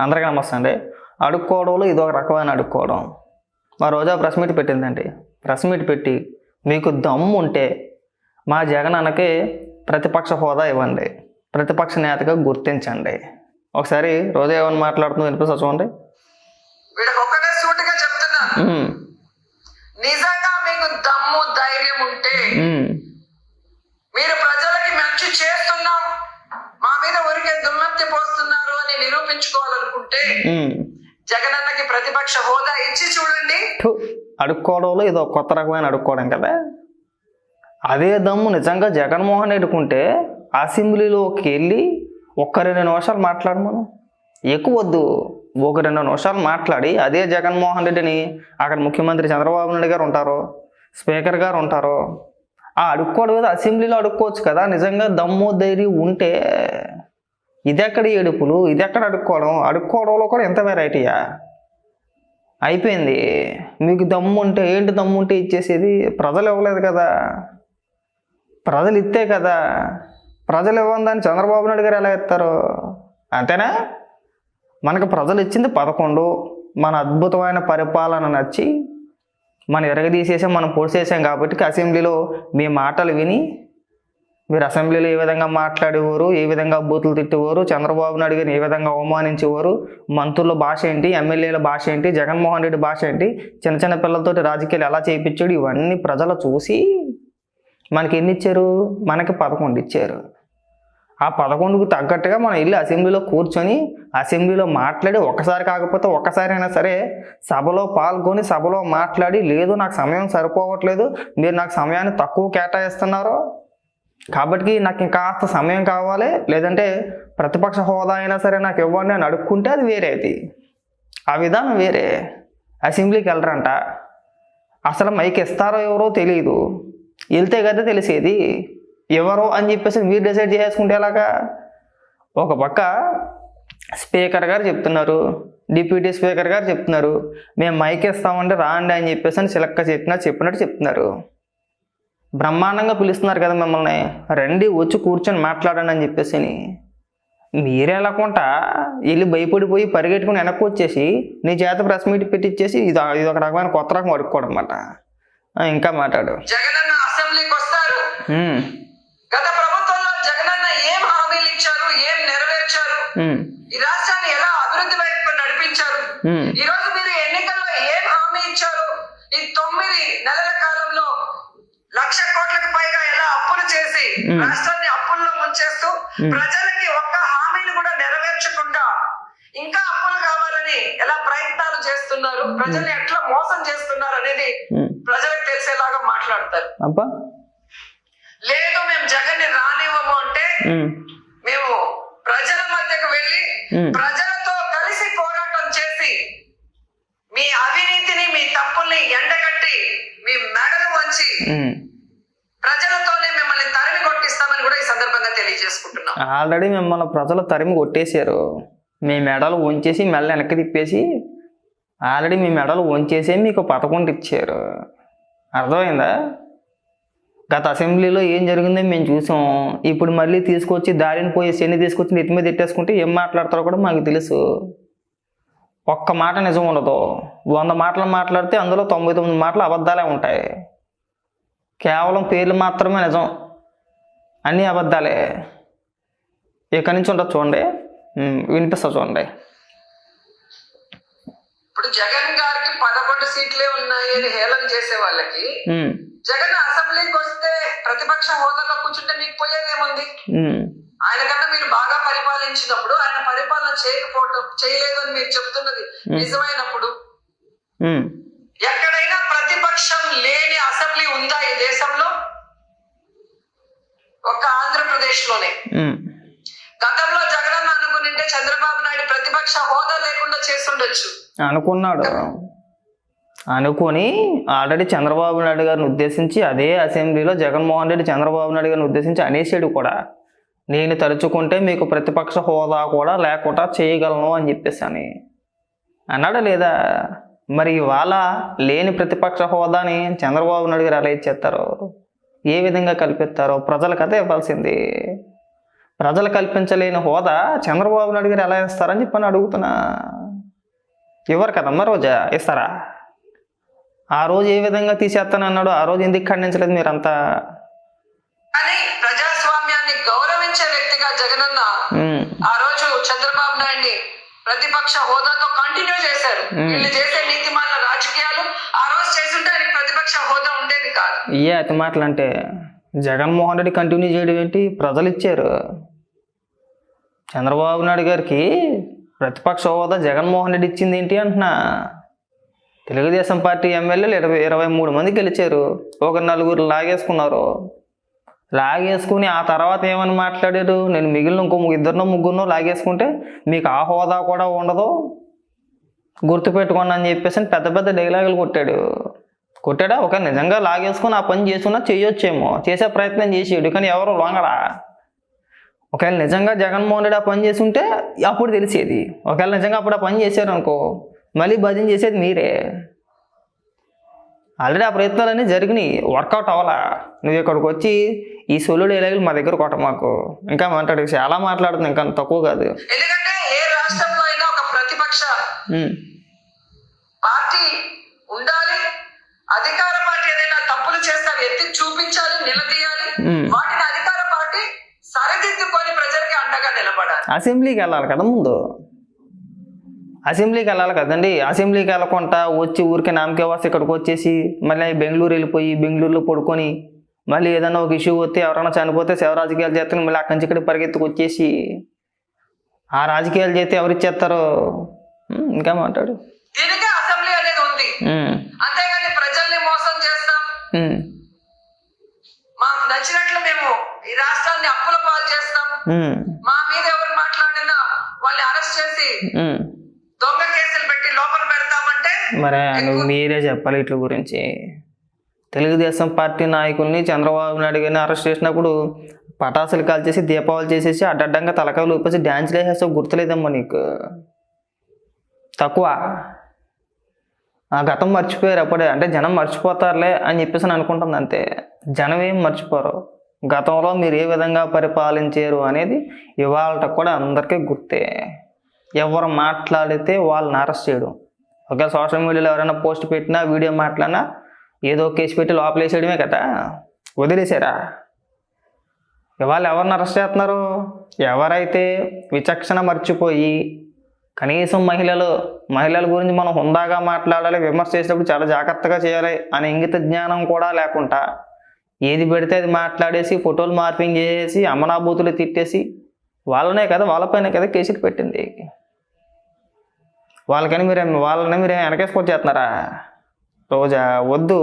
అందరికీ నమస్తే అండి. అడుక్కోవడంలో ఇది ఒక రకమైన అడుక్కోవడం. మా రోజా ప్రెస్ మీట్ పెట్టిందండి. ప్రెస్ మీట్ పెట్టి మీకు దమ్ము ఉంటే మా జగన్ అన్నకి ప్రతిపక్ష హోదా ఇవ్వండి. ప్రతిపక్ష నేతగా గుర్తించండి. ఒకసారి రోజా ఏమని మాట్లాడుతుందో వినిపిస్తా చూడండి. నిజంగా మీకు దమ్ము ధైర్యం ఉంటే మీరు ప్రజలకి మంచి చేస్తున్నాం. మా మీద ఊరికే దుమ్మెత్తి పోస్తున్నారు అని నిరూపించుకోవాలనుకుంటే. జగనన్నకి ప్రతిపక్ష హోదా ఇచ్చి చూడండి. అడుక్కోవడంలో ఇది కొత్త రకమైన అడుక్కోవడం కదా? అదే దమ్ము నిజంగా జగన్మోహన్ రెడ్డికుంటే అసెంబ్లీలోకి వెళ్ళి ఒక్క రెండు నిమిషాలు మాట్లాడు మనం. ఎక్కువ వద్దు. ఒక రెండు నిమిషాలు మాట్లాడి అదే జగన్మోహన్ రెడ్డిని అక్కడ ముఖ్యమంత్రి చంద్రబాబు నాయుడు గారు ఉంటారు స్పీకర్ గారు ఉంటారు ఆ అడుక్కోవడం ఏదో అసెంబ్లీలో అడుక్కోవచ్చు కదా? నిజంగా దమ్ము ధైర్యం ఉంటే ఇదెక్కడ ఏడుపులు? ఇదెక్కడ అడుక్కోవడం? అడుక్కోవడంలో కూడా ఎంత వెరైటీయా అయిపోయింది. మీకు దమ్ము ఉంటే ఏంటి దమ్ము ఉంటే ఇచ్చేసేది? ప్రజలు ఇవ్వలేదు కదా. ప్రజలు ఇస్తే కదా. ప్రజలు ఇవ్వందని దాన్ని చంద్రబాబు నాయుడు గారు ఎలా ఇస్తారు? అంతేనా? మనకు ప్రజలు ఇచ్చింది పదకొండు. మన అద్భుతమైన పరిపాలన నచ్చి మనం ఎరగదీసేసాం మనం పొడిసేసాం కాబట్టి అసెంబ్లీలో మీ మాటలు విని మీరు అసెంబ్లీలో ఏ విధంగా మాట్లాడేవారు ఏ విధంగా బూతులు తిట్టేవారు చంద్రబాబు నాయుడు గారిని ఏ విధంగా అవమానించేవారు మంత్రుల భాష ఏంటి ఎమ్మెల్యేల భాష ఏంటి జగన్మోహన్ రెడ్డి భాష ఏంటి చిన్న చిన్న పిల్లలతోటి రాజకీయాలు ఎలా చేయించాడు ఇవన్నీ ప్రజలు చూసి మనకి ఎన్ని ఇచ్చారు? మనకి పదకొండు ఇచ్చారు. ఆ పదకొండుకు తగ్గట్టుగా మనం వెళ్ళి అసెంబ్లీలో కూర్చొని అసెంబ్లీలో మాట్లాడి ఒక్కసారి కాకపోతే ఒక్కసారి అయినా సరే సభలో పాల్గొని సభలో మాట్లాడి లేదు నాకు సమయం సరిపోవట్లేదు మీరు నాకు సమయాన్ని తక్కువ కేటాయిస్తున్నారో కాబట్టి నాకు ఇంకాస్త సమయం కావాలి లేదంటే ప్రతిపక్ష హోదా అయినా సరే నాకు ఇవ్వండి అని అడుక్కుంటే అది వేరేది ఆ విధానం వేరే. అసెంబ్లీకి వెళ్ళరంట. అసలు మైక్ ఇస్తారో ఎవరో తెలియదు వెళ్తే కదా తెలిసేది. ఎవరో అని చెప్పేసి మీరు డిసైడ్ చేసుకుంటేలాగా ఒక పక్క స్పీకర్ గారు చెప్తున్నారు డిప్యూటీ స్పీకర్ గారు చెప్తున్నారు మేము మైక్ ఇస్తామంటే రాండి అని చెప్పేసి అని చిలక్క చెప్పినా చెప్పినట్టు చెప్తున్నారు. బ్రహ్మాండంగా పిలుస్తున్నారు కదా మిమ్మల్ని. రండి వచ్చి కూర్చొని మాట్లాడండి అని చెప్పేసి మీరే ఎలాకుంటా వెళ్ళి భయపడిపోయి పరిగెట్టుకుని వెనక్కి వచ్చేసి నీ చేత ప్రెస్ మీట్ పెట్టించేసి ఇది ఇది ఒక రకమైన కొత్త రకం అడుక్కోవడం అనమాట ఇంకా మాట్లాడు. జగనన్న అసెంబ్లీకి వస్తారు. ఉమ్, గత ప్రభుత్వంలో జగనన్న ఏం హామీలు ఇచ్చారు ఏం నెరవేర్చారు? ఉమ్, ఈ రాష్ట్రాన్ని ఎలా అభివృద్ధి వైపు నడిపించారు? ఉమ్, ఈ రోజు మీరు ఎన్నికల్లో ఏం హామీ ఇచ్చారు? ఈ తొమ్మిది నెలల కాలంలో లక్ష కోట్లకు పైగా ఎలా అప్పులు చేసి. రాష్ట్రాన్ని అప్పుల్లో ముంచేస్తూ. ప్రజలకి ఒక్క హామీని కూడా నెరవేర్చకుండా ఇంకా అప్పులు కావాలని ఎలా ప్రయత్నాలు చేస్తున్నారు ప్రజల్ని ఎట్లా మోసం చేస్తున్నారు అనేది. ప్రజలకు తెలిసేలాగా మాట్లాడతారు లేదు మేము జగన్ని రానివ్వము అంటే ఉమ్, మేము ప్రజల మధ్యకు వెళ్ళి ఉమ్, ప్రజలతో కలిసి పోరాటం చేసి మీ అవినీతిని మీ తప్పుల్ని ఎండగట్టి మీ మెడలు వంచి ఉమ్. ప్రజలతోనే మిమ్మల్ని తరిమి కొట్టిస్తామని కూడా ఈ సందర్భంగా తెలియజేసుకుంటున్నాం. ఆల్రెడీ మిమ్మల్ని ప్రజలు తరిమి కొట్టేశారు. మీ మెడలు వంచేసి మెల్ల వెనక్కి తిప్పేసి ఆల్రెడీ మీ మెడలు వంచేసి మీకు పదకొండు ఇచ్చారు. అర్థమైందా? గత అసెంబ్లీలో ఏం జరిగిందో మేము చూసాం. ఇప్పుడు మళ్ళీ తీసుకొచ్చి దారిని పోయి శని తీసుకొచ్చి నెత్తి మీద తిట్టేసుకుంటే ఏం మాట్లాడతారో కూడా మాకు తెలుసు. ఒక్క మాట నిజం ఉండదు. వంద మాటలు మాట్లాడితే అందులో తొంభై తొమ్మిది మాటలు అబద్ధాలే ఉంటాయి. కేవలం పేర్లు మాత్రమే నిజం. అన్నీ అబద్ధాలే. ఇక్కడి నుంచి ఉంటుంది చూడండి. వినిపిస్తా చూడండి. ఇప్పుడు జగన్ గారికి పదకొండు సీట్లే ఉన్నాయి అని హేళన చేసే వాళ్ళకి జగన్ అసెంబ్లీకి వస్తే ప్రతిపక్ష హోదాలో కూర్చుంటే మీకు పోయేదేముంది? ఆయన కన్నా మీరు బాగా పరిపాలించినప్పుడు ఆయన పరిపాలన చేయకపోవటం చేయలేదు అని మీరు చెప్తున్నది నిజమైనప్పుడు. ప్రతిపక్ష హోదా లేకుండా చేస్తుండొచ్చు. అనుకున్నాడు. అనుకొని ఆల్రెడీ చంద్రబాబు నాయుడు గారిని ఉద్దేశించి అదే అసెంబ్లీలో జగన్మోహన్ రెడ్డి చంద్రబాబు నాయుడు గారిని ఉద్దేశించి అనేసాడు కూడా నేను తలుచుకుంటే మీకు ప్రతిపక్ష హోదా కూడా లేకుండా చేయగలను అని చెప్పేసి అని. అన్నాడా లేదా? మరి ఇవాళ లేని ప్రతిపక్ష హోదాని చంద్రబాబు నాయుడు గారు ఎలా ఇచ్చేస్తారు? ఏ విధంగా కల్పిస్తారో? ప్రజలకు అదే ఇవ్వాల్సింది. ప్రజలు కల్పించలేని హోదా చంద్రబాబు నాయుడు గారు ఎలా ఇస్తారని చెప్పని అడుగుతున్నా. ఇవ్వరు కదమ్మా రోజా? ఇస్తారా? ఆ రోజు ఏ విధంగా తీసేస్తానన్నాడు ఆ రోజు ఎందుకు ఖండించలేదు మీరంతా? కానీ ప్రజాస్వామ్యాన్ని గౌరవించే వ్యక్తిగా జగనన్న ఆ రోజు చంద్రబాబు నాయుడిని ప్రతిపక్ష హోదాతో కంటిన్యూ చేశారు. వీళ్ళు చేసే నీతిమాల రాజకీయాలు ఆ రోజు చేస్తుంటే ఆయనకి ప్రతిపక్ష హోదా ఉండేది కాదు. ఇయే అతి మాటలు అంటే జగన్మోహన్ రెడ్డి కంటిన్యూ చేయడం ఏంటి? ప్రజలు ఇచ్చారు. చంద్రబాబు నాయుడు గారికి ప్రతిపక్ష హోదా జగన్మోహన్ రెడ్డి ఇచ్చింది ఏంటి అంటున్నా? తెలుగుదేశం పార్టీ ఎమ్మెల్యేలు ఇరవై ఇరవై మూడు మంది గెలిచారు. ఒక నలుగురు లాగేసుకున్నారు. లాగేసుకుని ఆ తర్వాత ఏమని మాట్లాడారు? నేను మిగిలిన ఇంకో ఇద్దరినో ముగ్గురునో లాగేసుకుంటే మీకు ఆ హోదా కూడా ఉండదు? గుర్తుపెట్టుకోండి అని చెప్పేసి పెద్ద పెద్ద డైలాగులు కొట్టాడు. కొట్టాడా? ఒక నిజంగా లాగేసుకుని ఆ పని చేసుకున్నా చేయొచ్చేమో. చేసే ప్రయత్నం చేసేడు కానీ ఎవరు లొంగడా? ఒకవేళ నిజంగా జగన్మోహన్ రెడ్డి ఆ పని చేసి ఉంటే అప్పుడు తెలిసేది. ఒకవేళ నిజంగా అప్పుడు ఆ పని చేశారు అనుకో మళ్ళీ భజన చేసేది మీరే. ఆల్రెడీ ఆ ప్రయత్నాలన్నీ జరిగినాయి. వర్కౌట్ అవ్వాలా? నువ్వు ఇక్కడికి వచ్చి ఈ సొల్లు డైలాగులు మా దగ్గర కొట్ట మాకు. ఇంకా మాట్లాడు చాలా మాట్లాడుతుంది ఇంకా తక్కువ కాదు. ఎందుకంటే ఏ రాష్ట్రంలో అయినా ఒక ప్రతిపక్ష ఉమ్, పార్టీ ఉండాలి. అధికార పార్టీ ఏదైనా తప్పులు చేస్తే అవి ఎత్తి చూపించాలి నిలదీయాలి. వాటిని అధికార పార్టీ సరిదిద్దుకొని ప్రజలకి అండగా నిలబడాలి అసెంబ్లీకి వెళ్ళాలి కదా ముందు. అసెంబ్లీకి వెళ్ళాలి కదండి. అసెంబ్లీకి వెళ్ళకుండా వచ్చి ఊరికే నామకే వస్తే ఇక్కడికి వచ్చేసి మళ్ళీ బెంగళూరు వెళ్ళిపోయి బెంగళూరులో పడుకొని మళ్ళీ ఏదైనా ఒక ఇష్యూ వస్తే ఎవరైనా చనిపోతే శవ రాజకీయాలు చేస్తే మళ్ళీ అక్కడి నుంచి ఇక్కడ పరిగెత్తుకు వచ్చేసి ఆ రాజకీయాలు చేస్తే ఎవరు ఇచ్చేస్తారో? ఇంకా మాట్లాడు. దీనికే అసెంబ్లీ అనేది ఉంది. ఉమ్, అంతేగాని ప్రజల్ని మోసం చేస్తాం. ఉమ్, మాకు నచ్చినట్లు మేము ఈ రాష్ట్రాన్ని అప్పుల పాలు చేస్తాం. మా వాళ్ళని అరెస్ట్ చేసి. దొంగ కేసులు పెట్టి లోపల పెడతామంటే మరి నువ్వు మీరే చెప్పాలి ఇట్ల గురించి. తెలుగుదేశం పార్టీ నాయకుల్ని చంద్రబాబు నాయుడు గారిని అరెస్ట్ చేసినప్పుడు పటాసులు కాల్చేసి దీపావళి చేసేసి అడ్డడ్డంగా తలకాయలు ఊపేసి డ్యాన్స్లు వేసేస్తావు గుర్తులేదమ్మా నీకు? తక్కువ. ఆ గతం మర్చిపోయారు అప్పుడే. అంటే జనం మర్చిపోతారులే అని చెప్పేసి అనుకుంటుంది అంతే. జనం ఏం మర్చిపోరు. గతంలో మీరు ఏ విధంగా పరిపాలించారు అనేది ఇవాళ కూడా అందరికీ గుర్తే. ఎవరు మాట్లాడితే వాళ్ళని అరెస్ట్ చేయడం. ఒకవేళ సోషల్ మీడియాలో ఎవరైనా పోస్ట్ పెట్టినా వీడియో మాట్లాడినా ఏదో కేసు పెట్టి లోపలేసేయడమే కదా. వదిలేసారా? ఇవాళ ఎవరిని అరెస్ట్ చేస్తున్నారు? ఎవరైతే విచక్షణ మర్చిపోయి కనీసం మహిళలు మహిళల గురించి మనం హుందాగా మాట్లాడాలి విమర్శ చేసినప్పుడు చాలా జాగ్రత్తగా చేయాలి అనే ఇంగిత జ్ఞానం కూడా లేకుండా ఏది పెడితే అది మాట్లాడేసి ఫోటోలు మార్పింగ్ చేసేసి అమనాభూతులు తిట్టేసి వాళ్ళనే కదా వాళ్ళపైనే కదా కేసులు పెట్టింది. వాళ్ళకని మీరు వాళ్ళని మీరు వెనకేసుకొచ్చేస్తున్నారా? రోజా వద్దు.